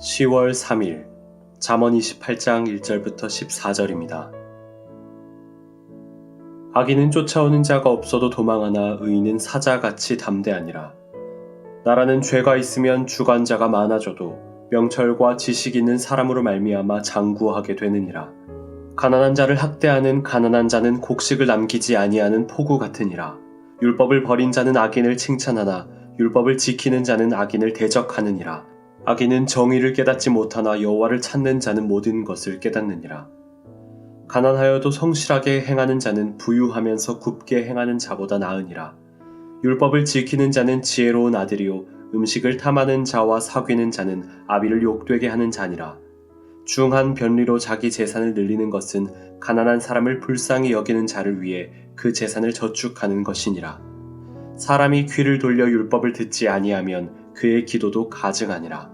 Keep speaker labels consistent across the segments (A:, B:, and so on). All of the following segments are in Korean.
A: 10월 3일 잠언 28장 1절부터 14절입니다. 악인은 쫓아오는 자가 없어도 도망하나 의인은 사자같이 담대하니라. 나라는 죄가 있으면 주관자가 많아져도 명철과 지식 있는 사람으로 말미암아 장구하게 되느니라. 가난한 자를 학대하는 가난한 자는 곡식을 남기지 아니하는 포구 같으니라. 율법을 버린 자는 악인을 칭찬하나 율법을 지키는 자는 악인을 대적하느니라. 악인은 정의를 깨닫지 못하나 여호와를 찾는 자는 모든 것을 깨닫느니라. 가난하여도 성실하게 행하는 자는 부유하면서 굽게 행하는 자보다 나으니라. 율법을 지키는 자는 지혜로운 아들이요 음식을 탐하는 자와 사귀는 자는 아비를 욕되게 하는 자니라. 중한 변리로 자기 재산을 늘리는 것은 가난한 사람을 불쌍히 여기는 자를 위해 그 재산을 저축하는 것이니라. 사람이 귀를 돌려 율법을 듣지 아니하면 그의 기도도 가증하니라.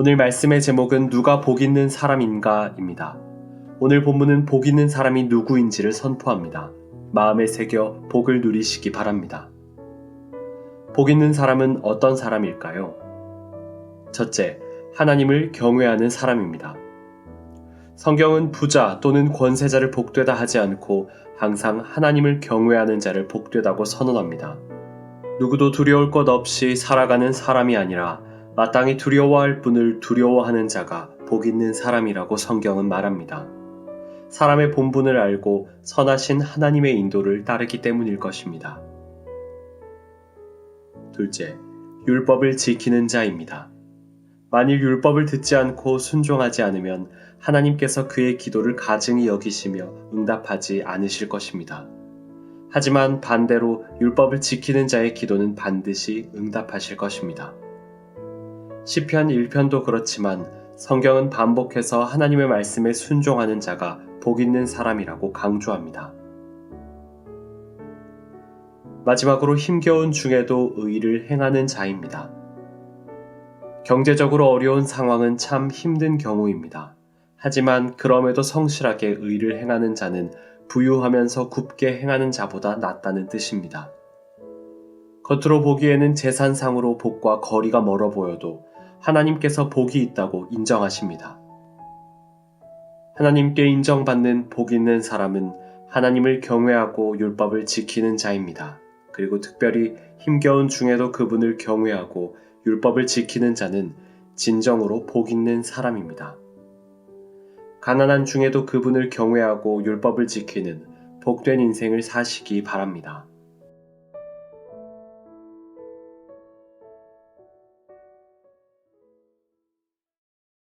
A: 오늘 말씀의 제목은 누가 복 있는 사람인가입니다. 오늘 본문은 복 있는 사람이 누구인지를 선포합니다. 마음에 새겨 복을 누리시기 바랍니다. 복 있는 사람은 어떤 사람일까요? 첫째, 하나님을 경외하는 사람입니다. 성경은 부자 또는 권세자를 복되다 하지 않고 항상 하나님을 경외하는 자를 복되다고 선언합니다. 누구도 두려울 것 없이 살아가는 사람이 아니라 마땅히 두려워할 분을 두려워하는 자가 복 있는 사람이라고 성경은 말합니다. 사람의 본분을 알고 선하신 하나님의 인도를 따르기 때문일 것입니다. 둘째, 율법을 지키는 자입니다. 만일 율법을 듣지 않고 순종하지 않으면 하나님께서 그의 기도를 가증히 여기시며 응답하지 않으실 것입니다. 하지만 반대로 율법을 지키는 자의 기도는 반드시 응답하실 것입니다. 시편 1편도 그렇지만 성경은 반복해서 하나님의 말씀에 순종하는 자가 복 있는 사람이라고 강조합니다. 마지막으로 힘겨운 중에도 의의를 행하는 자입니다. 경제적으로 어려운 상황은 참 힘든 경우입니다. 하지만 그럼에도 성실하게 의의를 행하는 자는 부유하면서 굽게 행하는 자보다 낫다는 뜻입니다. 겉으로 보기에는 재산상으로 복과 거리가 멀어 보여도 하나님께서 복이 있다고 인정하십니다. 하나님께 인정받는 복 있는 사람은 하나님을 경외하고 율법을 지키는 자입니다. 그리고 특별히 힘겨운 중에도 그분을 경외하고 율법을 지키는 자는 진정으로 복 있는 사람입니다. 가난한 중에도 그분을 경외하고 율법을 지키는 복된 인생을 사시기 바랍니다.